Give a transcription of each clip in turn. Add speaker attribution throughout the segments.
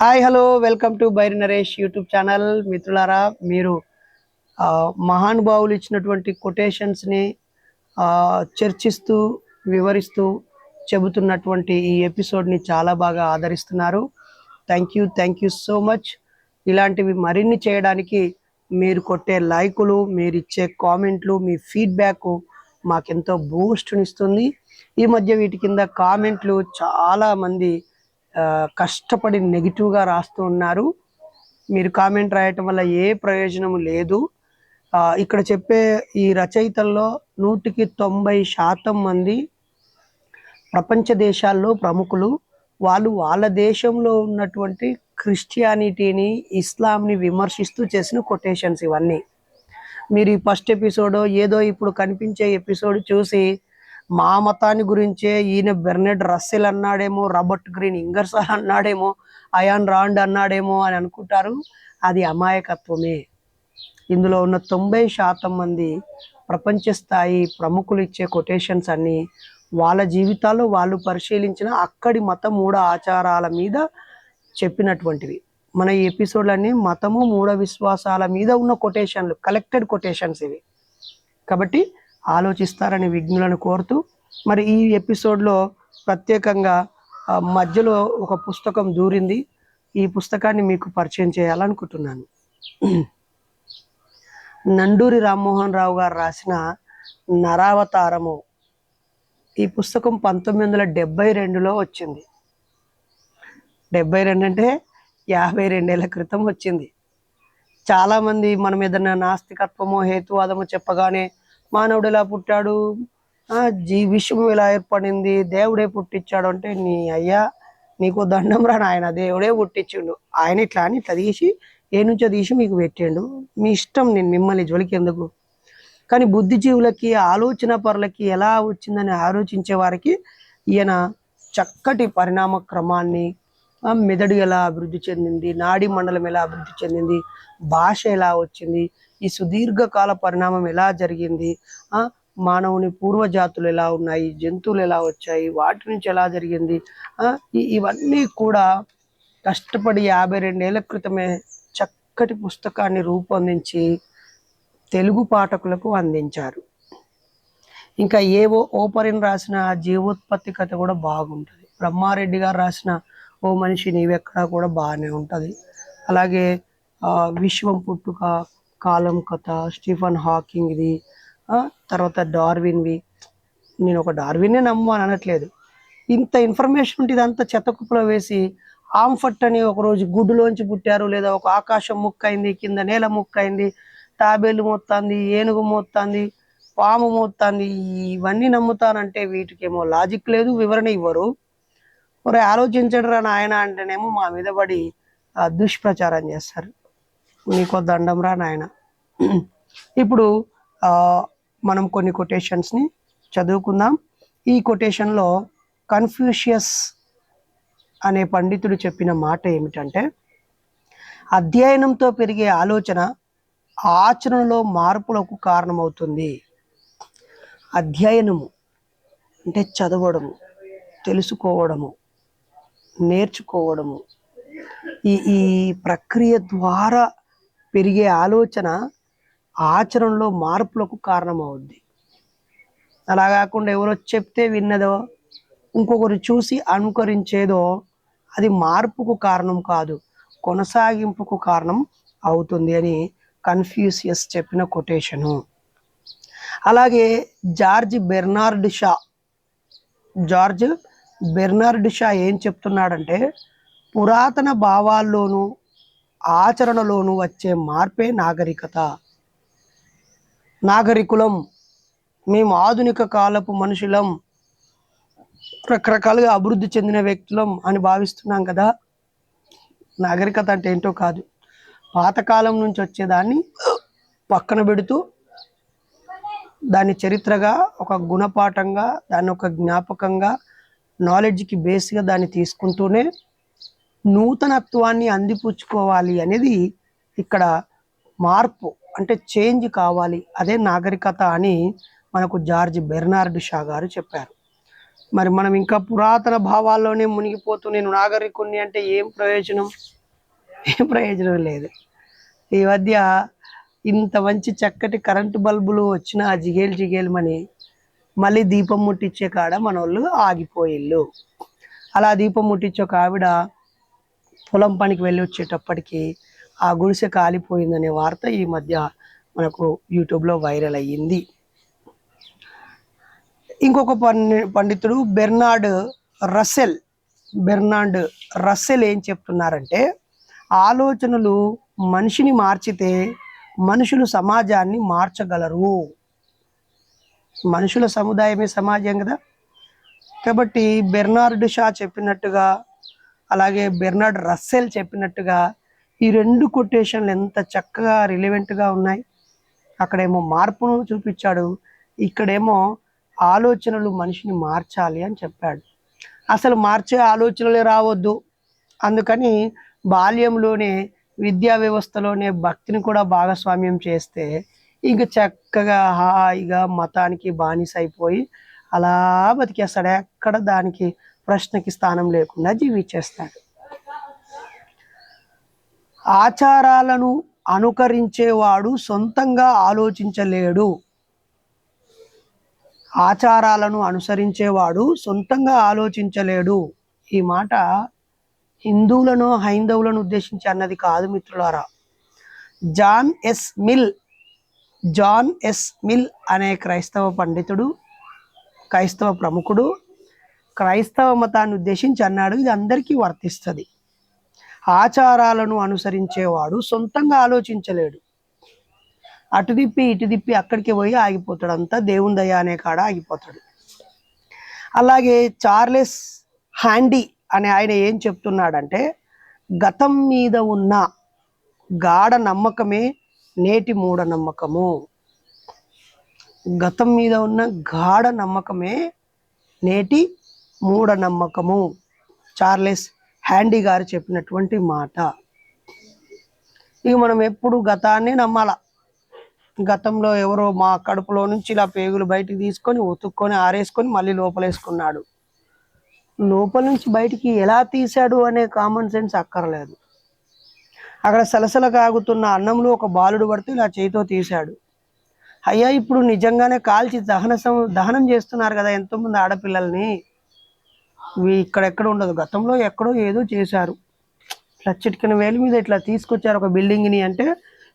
Speaker 1: Hi hello welcome to Bairi Naresh YouTube channel. మిత్రులారా మీరు మహానుభావులు ఇచ్చినటువంటి కొటేషన్స్ని చర్చిస్తూ వివరిస్తూ చెబుతున్నటువంటి ఈ ఎపిసోడ్ని చాలా బాగా ఆదరిస్తున్నారు. Thank you thank you so much ఇలాంటివి మరిన్ని చేయడానికి మీరు కొట్టే లైకులు మీరు ఇచ్చే కామెంట్లు మీ ఫీడ్బ్యాక్ మాకెంతో బూస్ట్నిస్తుంది ఈ మధ్య వీటి కింద కామెంట్లు చాలామంది కష్టపడి నెగిటివ్గా రాస్తూ ఉన్నారు. మీరు కామెంట్ రాయటం వల్ల ఏ ప్రయోజనం లేదు. ఇక్కడ చెప్పే ఈ రచయితల్లో నూటికి తొంభై శాతం మంది ప్రపంచ దేశాల్లో ప్రముఖులు. వాళ్ళు వాళ్ళ దేశంలో ఉన్నటువంటి క్రిస్టియానిటీని ఇస్లాంని విమర్శిస్తూ చేసిన కొటేషన్స్ ఇవన్నీ. మీరు ఈ ఫస్ట్ ఎపిసోడ్ ఏదో ఇప్పుడు కనిపించే ఎపిసోడ్ చూసి మా మతాన్ని గురించే ఈయన బెర్నెడ్ రస్సెల్ అన్నాడేమో రాబర్ట్ గ్రీన్ ఇంగర్సాల్ అన్నాడేమో అయాన్ రాండ్ అన్నాడేమో అని అనుకుంటారు. అది అమాయకత్వమే. ఇందులో ఉన్న తొంభై శాతం మంది ప్రపంచ స్థాయి ప్రముఖులు ఇచ్చే కొటేషన్స్ అన్ని వాళ్ళ జీవితాల్లో వాళ్ళు పరిశీలించిన అక్కడి మత మూఢ ఆచారాల మీద చెప్పినటువంటివి. మన ఈ ఎపిసోడ్లన్నీ మతము మూఢ విశ్వాసాల మీద ఉన్న కొటేషన్లు కలెక్టెడ్ కొటేషన్స్ ఇవి. కాబట్టి ఆలోచిస్తారని విఘ్నులను కోరుతూ మరి ఈ ఎపిసోడ్లో ప్రత్యేకంగా మధ్యలో ఒక పుస్తకం దూరింది. ఈ పుస్తకాన్ని మీకు పరిచయం చేయాలనుకుంటున్నాను. నండూరి రామ్మోహన్ రావు గారు రాసిన నరావతారము. ఈ పుస్తకం పంతొమ్మిది వందల డెబ్బై రెండులో వచ్చింది. డెబ్బై రెండు అంటే యాభై రెండేళ్ళ క్రితం వచ్చింది. చాలామంది మనం ఏదైనా నాస్తికత్వమో హేతువాదమో చెప్పగానే మానవుడు ఎలా పుట్టాడు జీ విశ్వం ఇలా ఏర్పడింది? దేవుడే పుట్టించాడు అంటే నీ అయ్యా నీకు దండం రాని ఆయన దేవుడే పుట్టించిండు. ఆయన ఇట్లా అని ఇట్లా తీసి ఏ నుంచో తీసి మీకు పెట్టిండు. మీ ఇష్టం నేను మిమ్మల్ని జోలికి ఎందుకు? కానీ బుద్ధిజీవులకి ఆలోచన పరులకి ఎలా వచ్చిందని ఆలోచించే వారికి ఈయన చక్కటి పరిణామ క్రమాన్ని మెదడు ఎలా అభివృద్ధి చెందింది? నాడీ మండలం ఎలా అభివృద్ధి చెందింది? భాష ఎలా వచ్చింది? ఈ సుదీర్ఘకాల పరిణామం ఎలా జరిగింది? మానవుని పూర్వజాతులు ఎలా ఉన్నాయి? జంతువులు ఎలా వచ్చాయి? వాటి నుంచి ఎలా జరిగింది? ఇవన్నీ కూడా కష్టపడి యాభై రెండేళ్ళ క్రితమే చక్కటి పుస్తకాన్ని రూపొందించి తెలుగు పాఠకులకు అందించారు. ఇంకా ఏవో ఓపరిని రాసిన జీవోత్పత్తి కథ కూడా బాగుంటుంది. బ్రహ్మారెడ్డి గారు రాసిన ఓ మనిషి నీవెక్కడా కూడా బాగానే ఉంటుంది. అలాగే విశ్వం పుట్టుక కాలం కథ స్టీఫన్ హాకింగ్ ఇది తర్వాత డార్విన్వి నేను ఒక డార్విన్నే నమ్ము అని అనట్లేదు. ఇంత ఇన్ఫర్మేషన్ ఉంటే ఇదంతా చెత్త కుప్పలో వేసి ఆంఫట్ అని ఒకరోజు గుడ్డులోంచి పుట్టారు లేదా ఒక ఆకాశం ముక్కైంది కింద నేల ముక్కైంది తాబేలు మోత్తాంది ఏనుగు మోత్తాంది పాము మోత్తాంది ఇవన్నీ నమ్ముతానంటే వీటికేమో లాజిక్ లేదు వివరణ ఇవ్వరు. మరి ఆలోచించడు రా నాయన అంటేనేమో మా మీద పడి దుష్ప్రచారం చేస్తారు. నీకో దండం రా నాయన. ఇప్పుడు మనం కొన్ని కొటేషన్స్ని చదువుకుందాం. ఈ కొటేషన్లో కన్ఫ్యూషియస్ అనే పండితుడు చెప్పిన మాట ఏమిటంటే అధ్యయనంతో పెరిగే ఆలోచన ఆచరణలో మార్పులకు కారణమవుతుంది. అధ్యయనము అంటే చదవడము తెలుసుకోవడము. నేర్చుకోవడము. ఈ ఈ ప్రక్రియ ద్వారా పెరిగే ఆలోచన ఆచరణలో మార్పులకు కారణమవుద్ది. అలా కాకుండా ఎవరో చెప్తే విన్నదో ఇంకొకరు చూసి అనుకరించేదో అది మార్పుకు కారణం కాదు కొనసాగింపుకు కారణం అవుతుంది అని కన్ఫ్యూసియస్ చెప్పిన కొటేషను. అలాగే George Bernard Shaw George Bernard Shaw ఏం చెప్తున్నాడంటే పురాతన భావాల్లోనూ ఆచరణలోనూ వచ్చే మార్పే నాగరికత. నాగరికులం మేము ఆధునిక కాలపు మనుషులం రకరకాలుగా అభివృద్ధి చెందిన వ్యక్తులం అని భావిస్తున్నాం కదా. నాగరికత అంటే ఏంటో కాదు. పాతకాలం నుంచి వచ్చేదాన్ని పక్కన పెడుతూ దాని చరిత్రగా ఒక గుణపాఠంగా దాన్ని ఒక జ్ఞాపకంగా నాలెడ్జ్కి బేస్గా దాన్ని తీసుకుంటూనే నూతనత్వాన్ని అందిపుచ్చుకోవాలి అనేది ఇక్కడ మార్పు అంటే చేంజ్ కావాలి. అదే నాగరికత అని మనకు జార్జ్ బెర్నార్డ్ షా గారు చెప్పారు. మరి మనం ఇంకా పురాతన భావాల్లోనే మునిగిపోతూ నేను నాగరికుణ్ణి అంటే ఏం ప్రయోజనం? ఏం ప్రయోజనం లేదు. ఈ మధ్య ఇంత మంచి చక్కటి కరెంటు బల్బులు వచ్చినా ఆ జిగేలు జిగేలుమని మళ్ళీ దీపం ముట్టించే కాడ మన వాళ్ళు ఆగిపోయిళ్ళు. అలా దీపం ముట్టించే ఒక ఆవిడ పొలం పనికి వెళ్ళి వచ్చేటప్పటికి ఆ గుడిసె కాలిపోయిందనే వార్త ఈ మధ్య మనకు యూట్యూబ్లో వైరల్ అయ్యింది. ఇంకొక పండి పండితుడు బెర్నార్డ్ రసెల్ బెర్నార్డ్ రసెల్ ఏం చెప్తున్నారంటే ఆలోచనలు మనిషిని మార్చితే మనుషులు సమాజాన్ని మార్చగలరు. మనుషుల సముదాయమే సమాజం కదా. కాబట్టి బెర్నార్డ్ షా చెప్పినట్టుగా అలాగే బెర్నార్డ్ రస్సెల్ చెప్పినట్టుగా ఈ రెండు కొటేషన్లు ఎంత చక్కగా రిలివెంట్గా ఉన్నాయి. అక్కడేమో మార్పును చూపించాడు. ఇక్కడేమో ఆలోచనలు మనిషిని మార్చాలి అని చెప్పాడు. అసలు మార్చే ఆలోచనలే రావద్దు. అందుకని బాల్యంలోనే విద్యా వ్యవస్థలోనే భక్తిని కూడా భాగస్వామ్యం చేస్తే ఇంక చక్కగా హాయిగా మతానికి బానిస అయిపోయి అలా బతికేస్తాడు. ఎక్కడ దానికి ప్రశ్నకి స్థానం లేకుండా జీవించేస్తాడు. ఆచారాలను అనుకరించేవాడు సొంతంగా ఆలోచించలేడు. ఆచారాలను అనుసరించేవాడు సొంతంగా ఆలోచించలేడు. ఈ మాట హిందువులను హైందవులను ఉద్దేశించి అన్నది కాదు మిత్రులారా. John S Mill John S Mill అనే క్రైస్తవ పండితుడు క్రైస్తవ ప్రముఖుడు క్రైస్తవ మతాన్ని ఉద్దేశించి అన్నాడు ఇది అందరికీ వర్తిస్తుంది. ఆచారాలను అనుసరించేవాడు సొంతంగా ఆలోచించలేడు. అటు తిప్పి ఇటు తిప్పి అక్కడికి పోయి ఆగిపోతాడు అంతా దేవుని దయ అనే కాడ ఆగిపోతాడు. అలాగే చార్లెస్ హ్యాండీ అనే ఆయన ఏం చెప్తున్నాడంటే గతం మీద ఉన్న గాఢ నమ్మకమే నేటి మూఢ నమ్మకము. గతం మీద ఉన్న గాఢ నమ్మకమే నేటి మూఢనమ్మకము చార్లెస్ హ్యాండీ గారు చెప్పినటువంటి మాట. ఇక మనం ఎప్పుడు గతాన్ని నమ్మాల? గతంలో ఎవరో మా కడుపులో నుంచి ఇలా పేగులు బయటికి తీసుకొని ఉతుక్కొని ఆరేసుకొని మళ్ళీ లోపలేసుకున్నాడు. లోపల నుంచి బయటికి ఎలా తీశాడు అనే కామన్ సెన్స్ అక్కర్లేదు. అక్కడ సలసల కాగుతున్న అన్నంలో ఒక బాలుడు పడితే ఇలా చేతితో తీశాడు. అయ్యా ఇప్పుడు నిజంగానే కాల్చి దహన దహనం చేస్తున్నారు కదా ఎంతోమంది ఆడపిల్లల్ని. ఇక్కడెక్కడ ఉండదు. గతంలో ఎక్కడో ఏదో చేశారు. ఇట్లా చిటికెన వేలు మీద ఇట్లా తీసుకొచ్చారు ఒక బిల్డింగ్ని అంటే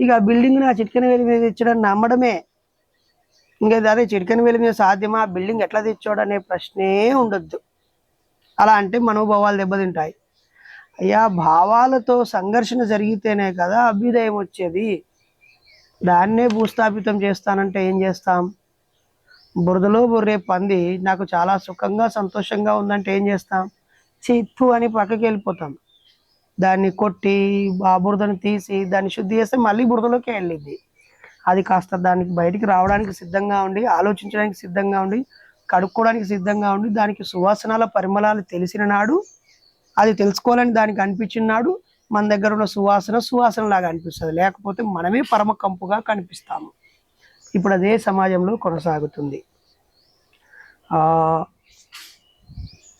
Speaker 1: ఇక ఆ బిల్డింగ్ని ఆ చిటికెన వేలు మీద తెచ్చడం నమ్మడమే. ఇంకా అదే చిటికెన వేలు మీద సాధ్యమా? ఆ బిల్డింగ్ ఎట్లా తెచ్చాడు అనే ప్రశ్నే ఉండొద్దు. అలా అంటే మనోభావాలు దెబ్బతింటాయి. అయ్యా భావాలతో సంఘర్షణ జరిగితేనే కదా అభ్యుదయం వచ్చేది. దాన్నే భూస్థాపితం చేస్తానంటే ఏం చేస్తాం? బురదలో బుర్రే పంది నాకు చాలా సుఖంగా సంతోషంగా ఉందంటే ఏం చేస్తాం? చిత్తు అని పక్కకి వెళ్ళిపోతాం. దాన్ని కొట్టి ఆ బురదను తీసి దాన్ని శుద్ధి చేస్తే మళ్ళీ బురదలోకి వెళ్ళిద్ది. అది కాస్త దానికి బయటికి రావడానికి సిద్ధంగా ఉండి ఆలోచించడానికి సిద్ధంగా ఉండి కడుక్కోవడానికి సిద్ధంగా ఉండి దానికి సువాసనాల పరిమళాలు తెలిసిన నాడు అది తెలుసుకోవాలని దానికి అనిపించినాడు. మన దగ్గర ఉన్న సువాసన సువాసన లాగా అనిపిస్తుంది. లేకపోతే మనమే పరమ కంపుగా కనిపిస్తాము. ఇప్పుడు అదే సమాజంలో కొనసాగుతుంది.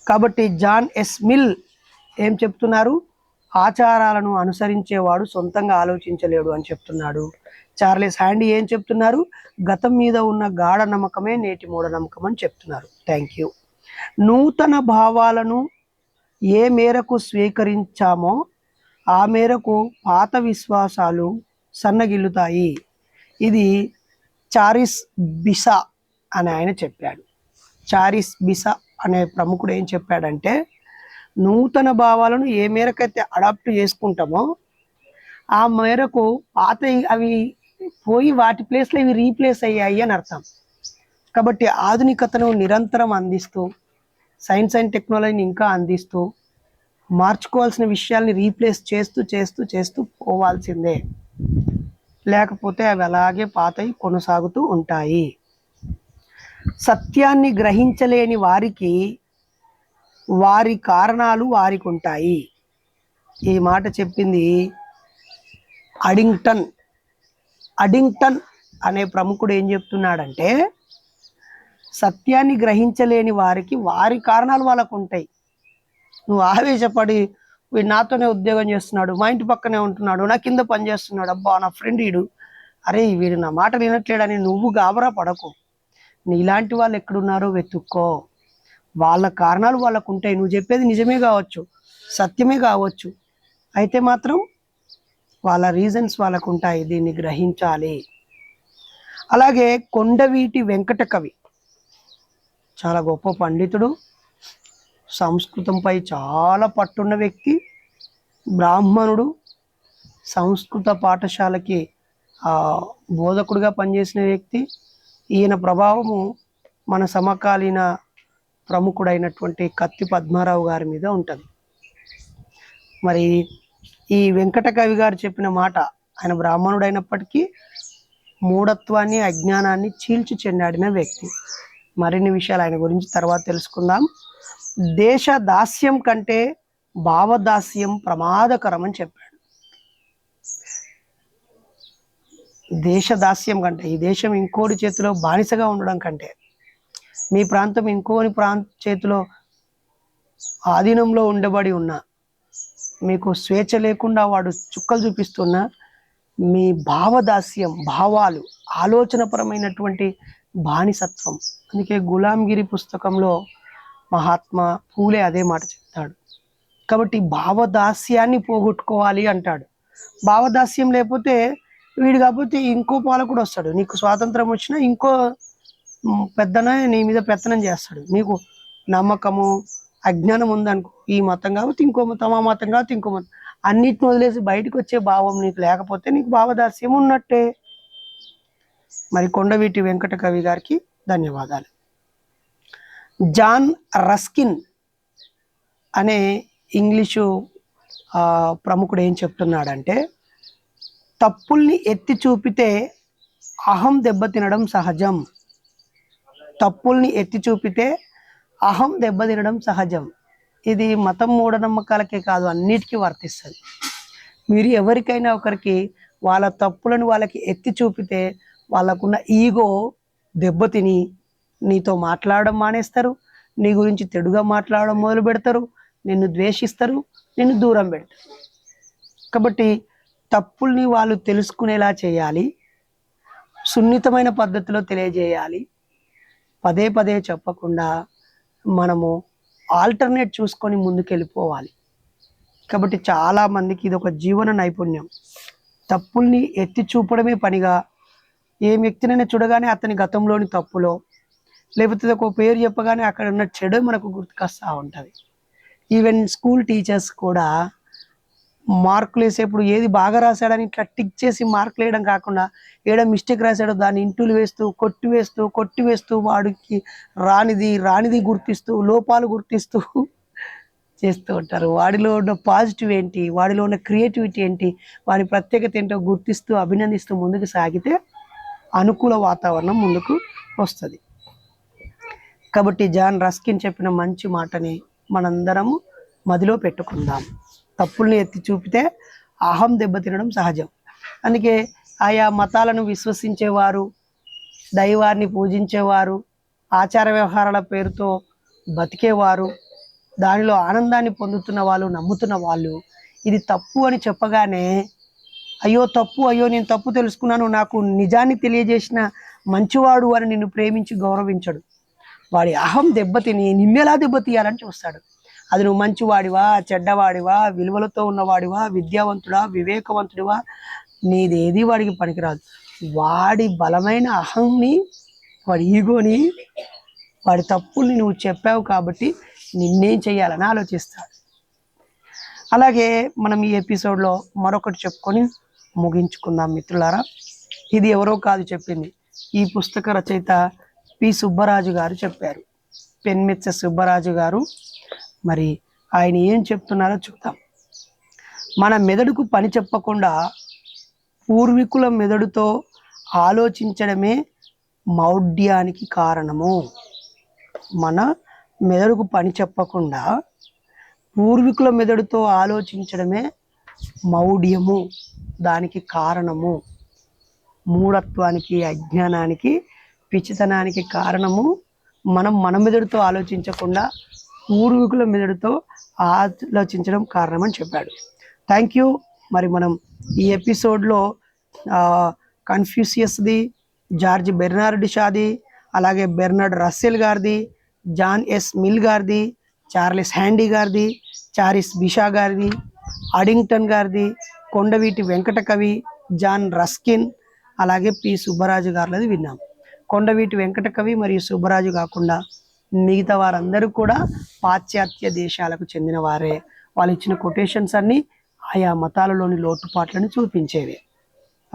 Speaker 1: కాబట్టి జాన్ ఎస్ మిల్ ఏం చెప్తున్నారు? ఆచారాలను అనుసరించేవాడు సొంతంగా ఆలోచించలేడు అని చెప్తున్నాడు. చార్లెస్ హ్యాండీ ఏం చెప్తున్నారు? గతం మీద ఉన్న గాఢ నమ్మకమే నేటి మూఢనమ్మకం అని చెప్తున్నారు. Thank you. నూతన భావాలను ఏ మేరకు స్వీకరించామో ఆ మేరకు పాత విశ్వాసాలు సన్నగిల్లుతాయి. ఇది చారిస్ బిసా అని ఆయన చెప్పాడు. చారిస్ బిసా అనే ప్రముఖుడు ఏం చెప్పాడంటే నూతన భావాలను ఏ మేరకైతే అడాప్ట్ చేసుకుంటామో ఆ మేరకు పాత అవి పోయి వాటి ప్లేస్లో ఇవి రీప్లేస్ అయ్యాయి అని అర్థం. కాబట్టి ఆధునికతను నిరంతరం అందిస్తూ సైన్స్ అండ్ టెక్నాలజీని ఇంకా అందిస్తూ మార్చుకోవాల్సిన విషయాల్ని రీప్లేస్ చేస్తూ చేస్తూ చేస్తూ పోవాల్సిందే. లేకపోతే అవి అలాగే పాతయి కొనసాగుతూ ఉంటాయి. సత్యాన్ని గ్రహించలేని వారికి వారి కారణాలు వారికి ఉంటాయి ఈ మాట చెప్పింది అడింగ్టన్. అడింగ్టన్ అనే ప్రముఖుడు ఏం చెప్తున్నాడంటే సత్యాన్ని గ్రహించలేని వారికి వారి కారణాలు వాళ్ళకు ఉంటాయి నువ్వు ఆవేశపడి వీడు నాతోనే ఉద్యోగం చేస్తున్నాడు మా ఇంటి పక్కనే ఉంటున్నాడు నా కింద పని చేస్తున్నాడు అబ్బా నా ఫ్రెండ్ వీడు అరే వీడు నా మాట వినట్లేడని నువ్వు గాబరా పడకు. నీలాంటి వాళ్ళు ఎక్కడున్నారో వెతుక్కో. వాళ్ళ కారణాలు వాళ్ళకు ఉంటాయి నువ్వు చెప్పేది నిజమే కావచ్చు సత్యమే కావచ్చు. అయితే మాత్రం వాళ్ళ రీజన్స్ వాళ్ళకు ఉంటాయి దీన్ని గ్రహించాలి. అలాగే కొండవీటి వెంకట కవి చాలా గొప్ప పండితుడు. సంస్కృతంపై చాలా పట్టున్న వ్యక్తి బ్రాహ్మణుడు. సంస్కృత పాఠశాలకి బోధకుడిగా పనిచేసిన వ్యక్తి. ఈయన ప్రభావము మన సమకాలీన ప్రముఖుడైనటువంటి కత్తి పద్మారావు గారి మీద ఉంటుంది. మరి ఈ వెంకట కవి గారు చెప్పిన మాట ఆయన బ్రాహ్మణుడైనప్పటికీ మూఢత్వాన్ని అజ్ఞానాన్ని చీల్చి చెండాడిన వ్యక్తి. మరిన్ని విషయాలు ఆయన గురించి తర్వాత తెలుసుకుందాం. దేశ దాస్యం కంటే భావదాస్యం ప్రమాదకరం అని చెప్పాడు. దేశ దాస్యం కంటే ఈ దేశం ఇంకోటి చేతిలో బానిసగా ఉండడం కంటే మీ ప్రాంతం ఇంకోని ప్రాంత చేతిలో ఆధీనంలో ఉండబడి ఉన్న మీకు స్వేచ్ఛ లేకుండా వాడు చుక్కలు చూపిస్తున్నా మీ భావదాస్యం భావాలు ఆలోచనపరమైనటువంటి బానిసత్వం అందుకే గులాంగిరి పుస్తకంలో మహాత్మా పూలే అదే మాట చెప్తాడు. కాబట్టి భావదాస్యాన్ని పోగొట్టుకోవాలి అంటాడు. భావదాస్యం లేకపోతే వీడు కాకపోతే ఇంకో పాలకుడు వస్తాడు. నీకు స్వాతంత్రం వచ్చినా ఇంకో మ్, పెద్దన నీ మీద పెత్తనం చేస్తాడు. నీకు నమ్మకము అజ్ఞానం ఉందనుకో ఈ మతం కాబట్టి ఇంకో మతం ఆ మతం కాబట్టి ఇంకో మతం. అన్నిటిని వదిలేసి బయటకు వచ్చే భావం నీకు లేకపోతే నీకు భావదాస్యం ఉన్నట్టే. మరి కొండవీటి వెంకట కవి గారికి ధన్యవాదాలు. జాన్ రస్కిన్ అనే ఇంగ్లీషు ప్రముఖుడు ఏం చెప్తున్నాడంటే తప్పుల్ని ఎత్తి చూపితే అహం దెబ్బతినడం సహజం. తప్పుల్ని ఎత్తి చూపితే అహం దెబ్బతినడం సహజం. ఇది మతం మూఢనమ్మకాలకే కాదు అన్నిటికీ వర్తిస్తుంది. మీరు ఎవరికైనా ఒకరికి వాళ్ళ తప్పులను వాళ్ళకి ఎత్తి చూపితే వాళ్ళకున్న ఈగో దెబ్బతిని నీతో మాట్లాడడం మానేస్తారు. నీ గురించి తెడుగా మాట్లాడడం మొదలు పెడతారు. నిన్ను ద్వేషిస్తారు. నిన్ను దూరం పెడతారు. కాబట్టి తప్పుల్ని వాళ్ళు తెలుసుకునేలా చేయాలి. సున్నితమైన పద్ధతిలో తెలియజేయాలి. పదే పదే చెప్పకుండా మనము ఆల్టర్నేట్ చూసుకొని ముందుకెళ్ళిపోవాలి. కాబట్టి చాలా మందికి ఇది ఒక జీవన నైపుణ్యం. తప్పుల్ని ఎత్తి చూపడమే పనిగా ఏ వ్యక్తినైనా చూడగానే అతని గతంలోని తప్పులో లేకపోతే ఒక పేరు చెప్పగానే అక్కడ ఉన్న చెడు మనకు గుర్తుకొస్తూ ఉంటుంది. ఈవెన్ స్కూల్ టీచర్స్ కూడా మార్కులు వేసేప్పుడు ఏది బాగా రాశాడని ఇట్లా టిక్ చేసి మార్కులు వేయడం కాకుండా ఏడ మిస్టేక్ రాశాడో దాన్ని ఇంటూలు వేస్తూ కొట్టి వేస్తూ కొట్టి వేస్తూ వాడికి రానిది రానిది గుర్తిస్తూ లోపాలు గుర్తిస్తూ చేస్తూ ఉంటారు. వాడిలో ఉన్న పాజిటివ్ ఏంటి? వాడిలో ఉన్న క్రియేటివిటీ ఏంటి? వాడి ప్రత్యేకత ఏంటో గుర్తిస్తూ అభినందిస్తూ ముందుకు సాగితే అనుకూల వాతావరణం ముందుకు వస్తుంది. కాబట్టి జాన్ రస్కిన్ చెప్పిన మంచి మాటని మనందరము మదిలో పెట్టుకుందాం. తప్పుల్ని ఎత్తి చూపితే అహం దెబ్బతినడం సహజం. అందుకే ఆయా మతాలను విశ్వసించేవారు దైవాన్ని పూజించేవారు ఆచార వ్యవహారాల పేరుతో బతికేవారు దానిలో ఆనందాన్ని పొందుతున్న వాళ్ళు నమ్ముతున్న వాళ్ళు ఇది తప్పు అని చెప్పగానే అయ్యో తప్పు అయ్యో నేను తప్పు తెలుసుకున్నాను నాకు నిజాన్ని తెలియజేసిన మంచివాడు అని నిన్ను ప్రేమించి గౌరవించడు. వాడి అహం దెబ్బతిని నిన్నెలా దెబ్బతీయాలని చూస్తాడు. అది నువ్వు మంచివాడివా చెడ్డవాడివా విలువలతో ఉన్నవాడివా విద్యావంతుడా వివేకవంతుడివా? నీదేది వాడికి పనికిరాదు. వాడి బలమైన అహంని వాడి ఈగోని వాడి తప్పుల్ని నువ్వు చెప్పావు కాబట్టి నిన్నేం చేయాలని ఆలోచిస్తాడు. అలాగే మనం ఈ ఎపిసోడ్లో మరొకటి చెప్పుకొని ముగించుకుందాం మిత్రులారా. ఇది ఎవరో కాదు చెప్పింది. ఈ పుస్తక రచయిత పి. సుబ్బరాజు గారు చెప్పారు. పెన్మిచ్చ సుబ్బరాజు గారు. మరి ఆయన ఏం చెప్తున్నారో చూద్దాం. మన మెదడుకు పని చెప్పకుండా పూర్వీకుల మెదడుతో ఆలోచించడమే మౌఢ్యానికి కారణము. మన మెదడుకు పని చెప్పకుండా పూర్వీకుల మెదడుతో ఆలోచించడమే మౌఢ్యము. దానికి కారణము. మూఢత్వానికి అజ్ఞానానికి పిచ్చితనానికి కారణము. మనం మన మెదడుతో ఆలోచించకుండా పూర్వీకుల మెదడుతో ఆలోచించడం కారణమని చెప్పాడు. థ్యాంక్ యూ మరి మనం ఈ ఎపిసోడ్లో కన్ఫ్యూసియస్ది జార్జ్ బెర్నార్డ్ షాది అలాగే బెర్నార్డ్ రస్సెల్ గారిది జాన్ ఎస్ మిల్ గారిది చార్లెస్ హ్యాండీ గారిది చారిస్ బిషా గారిది అడింగ్టన్ గారిది కొండవీటి వెంకట కవి జాన్ రస్కిన్ అలాగే పి. సుబ్బరాజు గారులది విన్నాం. కొండవీటి వెంకట కవి మరియు సుబ్బరాజు కాకుండా మిగతా వారందరూ కూడా పాశ్చాత్య దేశాలకు చెందిన వారే. వాళ్ళు ఇచ్చిన కొటేషన్స్ అన్నీ ఆయా మతాలలోని లోటుపాట్లను చూపించేవి.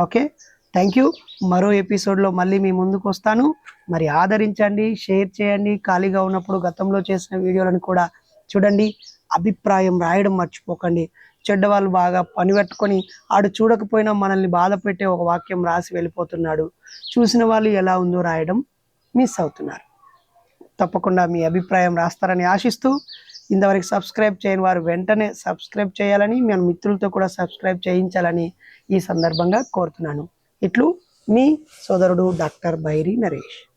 Speaker 1: ఓకే? Thank you. మరో ఎపిసోడ్లో మళ్ళీ మీ ముందుకు వస్తాను. మరి ఆదరించండి షేర్ చేయండి ఖాళీగా ఉన్నప్పుడు గతంలో చేసిన వీడియోలను కూడా చూడండి. అభిప్రాయం రాయడం మర్చిపోకండి. చెడ్డ వాళ్ళు బాగా పనిపెట్టుకొని ఆడు చూడకపోయినా మనల్ని బాధ పెట్టే ఒక వాక్యం రాసి వెళ్ళిపోతున్నాడు. చూసిన వాళ్ళు ఎలా ఉందో రాయడం మిస్ అవుతున్నారు. తప్పకుండా మీ అభిప్రాయం రాస్తారని ఆశిస్తూ ఇంతవరకు సబ్స్క్రైబ్ చేయని వారు వెంటనే సబ్స్క్రైబ్ చేయాలని మన మిత్రులతో కూడా సబ్స్క్రైబ్ చేయించాలని ఈ సందర్భంగా కోరుతున్నాను. ఇట్లు మీ సోదరుడు డాక్టర్ బైరి నరేష్.